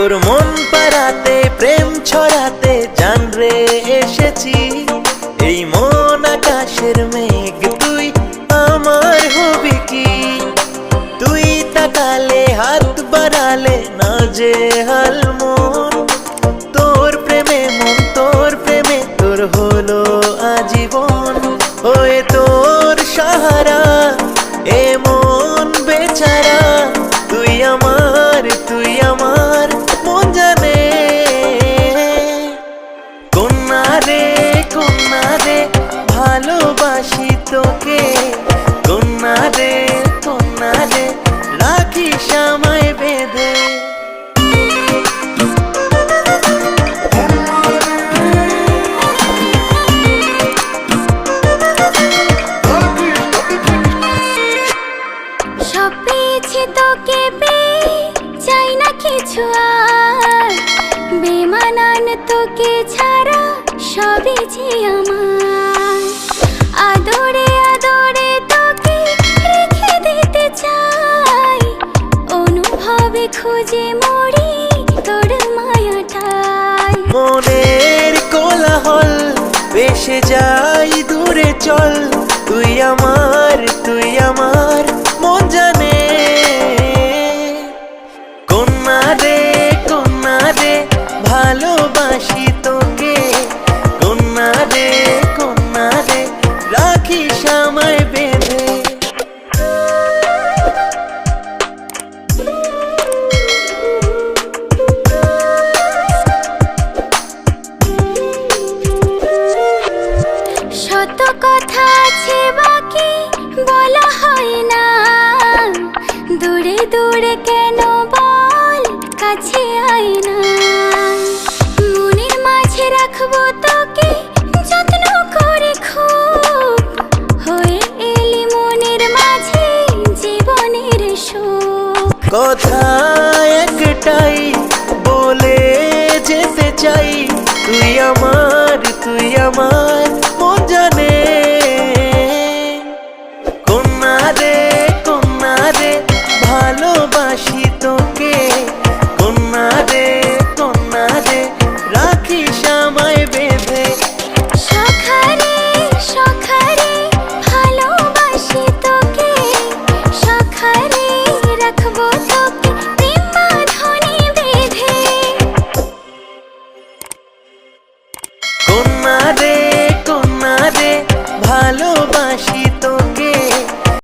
তোর মন পাড়াতে, প্রেম ছড়াতে, জান রে এসেছি। এই মন আকাশের মেঘ, তুই আমার হবি কি? তুই তাকালে, হাত বাড়ালে, না যে হাল তোকে ছাড়া সবই যে আমার। আদরে আদরে তোকে রেখে দিতে চাই। অনুভবে খুঁজে মরি তোর মায়াটাই। মনের কোলাহল বেসে যাই দূরে চল। তুই আমার তুই আমার। কাছে আয় না মনের মাঝে রাখব তোকে যত্ন করে খুব। হয়ে এলি মনের মাঝে জীবনের সুখ। কথা একটাই, বলে যেতে চাই। তুই আমার তুই আমার।